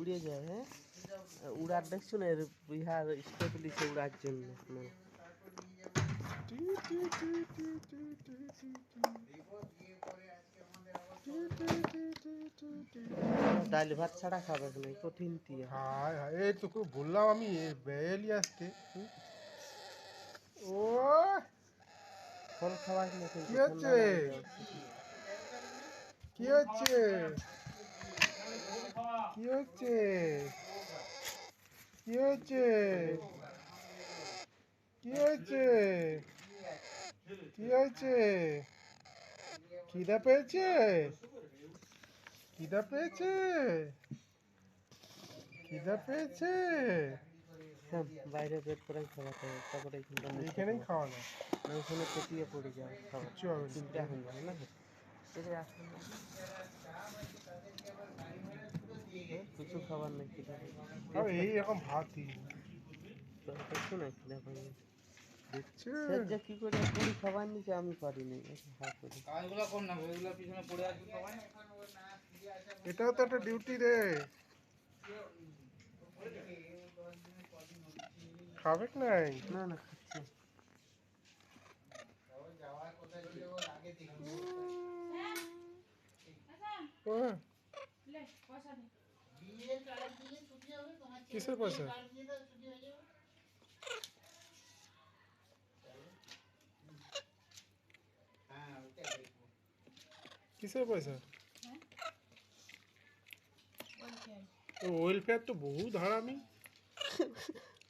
উড়ে যায় হ্যাঁ? উড়ার দেখছ না এর বিহার স্টেপ লিছে উড়ার জন্য হুম। ডাল ভাত ছাড়া খাবে না কঠিন দিয়ে হায় হায় এই তোকে বললাম আমি বেলি আসতে ও ফল খাওয়াস না কি হচ্ছে? কি হচ্ছে? কি হচ্ছে? কি হচ্ছে? কি হচ্ছে? কি হচ্ছে? খিদা পেয়েছে? খিদা পেয়েছে? খিদা পেয়েছে? হ্যাঁ, বাইরে পেট করে খাওয়াতে হবে তারপরে এইখানেই খাওয়া। খাওয়ানো। না, ওখানে পেটিয়ে পড়ে যায় কিচ্ছু হবে চিন্তা হয়ে যায় না কিছু খাবার নেই খিদা নেই। আর এই রকম ভাত দিই তো দেখছ না খিদা পাইনি দেখছে সে যে কি করে পুরি খাবার নিচে আমি পারিনি হ্যাঁ করি কাজগুলো কর না ওইগুলো পিছনে পড়ে আছে সবাই এটাও তো একটা ডিউটি রে খাবে নাই না না খাচ্ছি ও, কিসের পয়সা? কিসের পয়সা? ওয়েলফেয়ার তো বহু ধারামি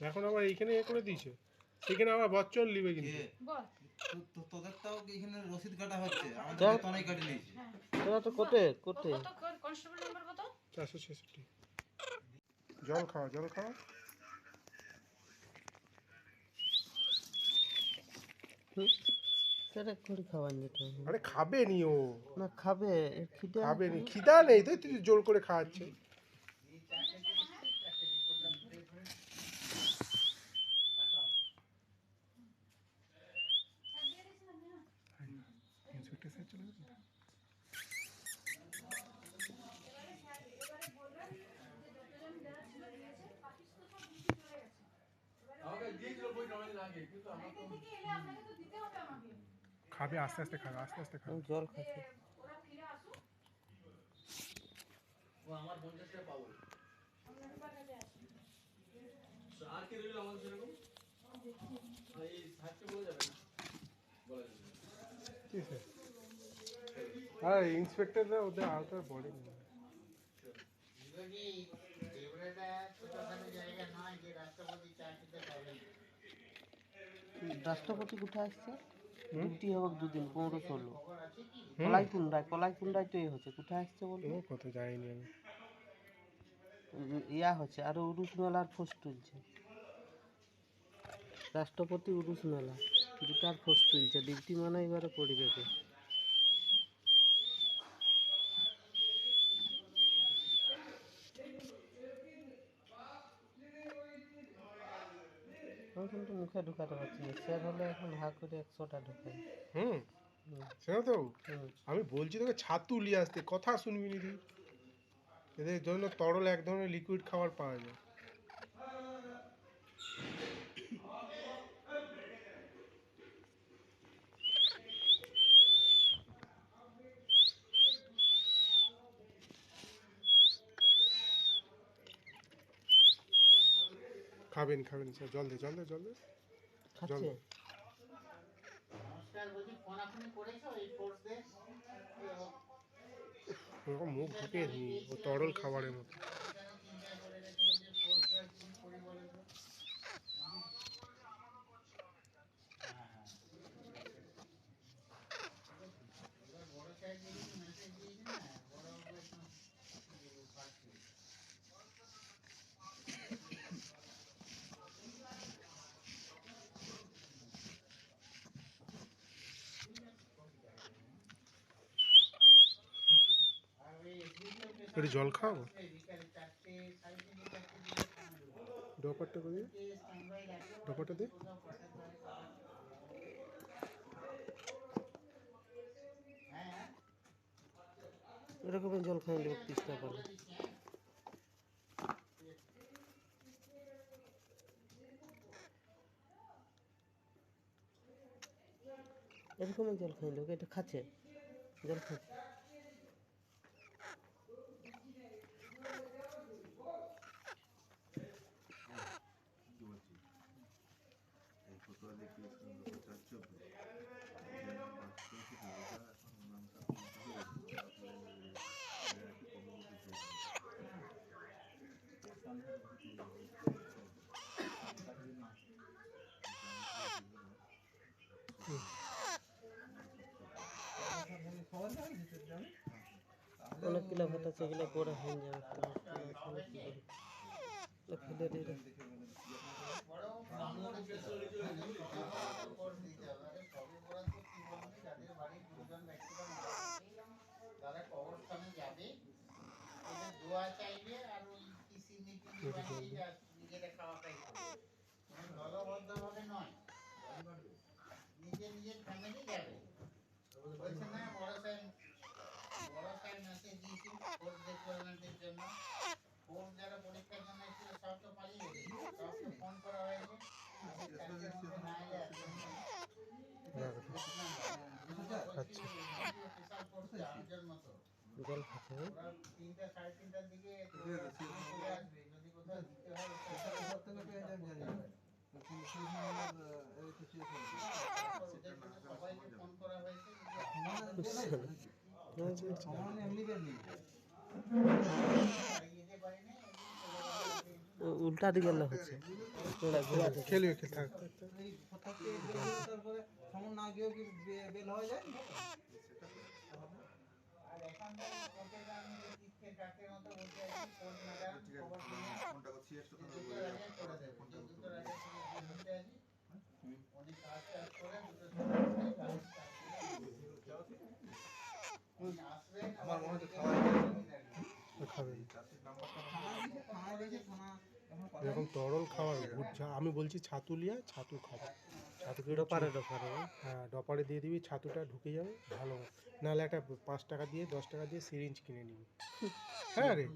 এখন আবার এইখানে এ করে দিয়েছে। সেখানে আবার বচ্চন নিবে কিন্তু। তোদেরটাও কি এখানে রসিদ কাটা হচ্ছে। আমাদের তনাই কাটি নিয়েছে। তোরা তো কোটে কোটে। কনস্টেবল চারশো ছেষট্টি। জল খাওয়া জল খাওয়া সেটা করে নিতে আরে খাবে নি ও না খাবে খিদা খিদে খাবে নি খিদা নেই তো তুই জোর করে খাওয়াচ্ছে খাবে আস্তে আস্তে খাবে আস্তে আস্তে খাবে আমি জল খাচ্ছি কি আছে? আর ইন্সপেক্টররা ওদের আওতার বডি রাষ্ট্রপতি কোথায় আসছে? ডিউটি হবে দুদিন পনেরো ষোলো কলাই কুন্ডায় কলাই কুন্ডায় তো এ হচ্ছে কোথায় আসছে বলো ও কত যাইনি আমি। ইয়া হচ্ছে আর উরুস মেলার ফোস তুলছে। রাষ্ট্রপতি উরুস মেলা দুটার ফোস তুলছে ডিউটি মানে এবারে পড়বে আমি কিন্তু মুখে ঢুকাতে পারছি না। স্যার হলে এখন হা করে একশোটা ঢুকাই। হুম। হুম, সেটা তো আমি বলছি তোকে ছাতু নিয়ে আসতে কথা শুনবি নি তুই? এদের জন্য তরল এক ধরনের লিকুইড খাবার পাওয়া যায়। খাবেন খাবেন স্যার জল দে জল দে জল দে। খাচ্ছে? ওরকম মুখ ঢুকে নি ও তরল খাবারের মতো। একটু জল খাও। ডপারটা করে ডপারটা দে। এরকম জল খাই লোক তিস্তা পারে এরকম জল খাই লোক, এটা খাচ্ছে। জল খাচ্ছে। অনেক কিলো ভাত আছে এগুলো বড় হয়ে যাবে। তাহলে কি করব? এগুলো ফেলে দিলে তারা কবরস্থানে যাবে ওদের দোয়া চাইবে আর ওই কৃষি নীতি বানিয়ে নিজেরা খাওয়া খাই করবে মানে দলবদ্ধভাবে নয় নিজে নিজের ফ্যামিলি যাবে বলছে না বড় বড় মেসেজ দিয়েছি জন্য যারা পরীক্ষার জন্য এসেছিল সব তো পালিয়ে গেছে ফোন করা হয়েছে। আচ্ছা হ্যাঁ? তিনটা সাড়ে তিনটার দিকে আসবে উল্টা দিকে হচ্ছে। খেল সমান না গিয়েও কি বেল হয়ে যায় আর এখানকার কোর্টের আমি দেখছি ডাকের মতো বসে আছি কোর্ট ম্যাডাম খবর নিয়ে যে দুটো রাজা করে দেবে যে দুটো রাজা থেকে বসে আছি। উনি কাজ টাজ করে দুটো সময় কাজ start করে। উনি আসবেন আমার মনে হচ্ছে খাওয়া খাবে। থানা দিকে থানায় দেখে থানা এখন কথা এরকম তরল খাবার আমি বলছি ছাতু লিয়া ছাতু খাবে। ছাতুকে একটু ডোপারে ডোপারে হ্যাঁ? হ্যাঁ ডপারে দিয়ে দিবি ছাতুটা ঢুকে যাবে ভালো নাহলে একটা পাঁচ টাকা দিয়ে দশ টাকা দিয়ে সিরিঞ্জ কিনে নিবি। হ্যাঁ রে।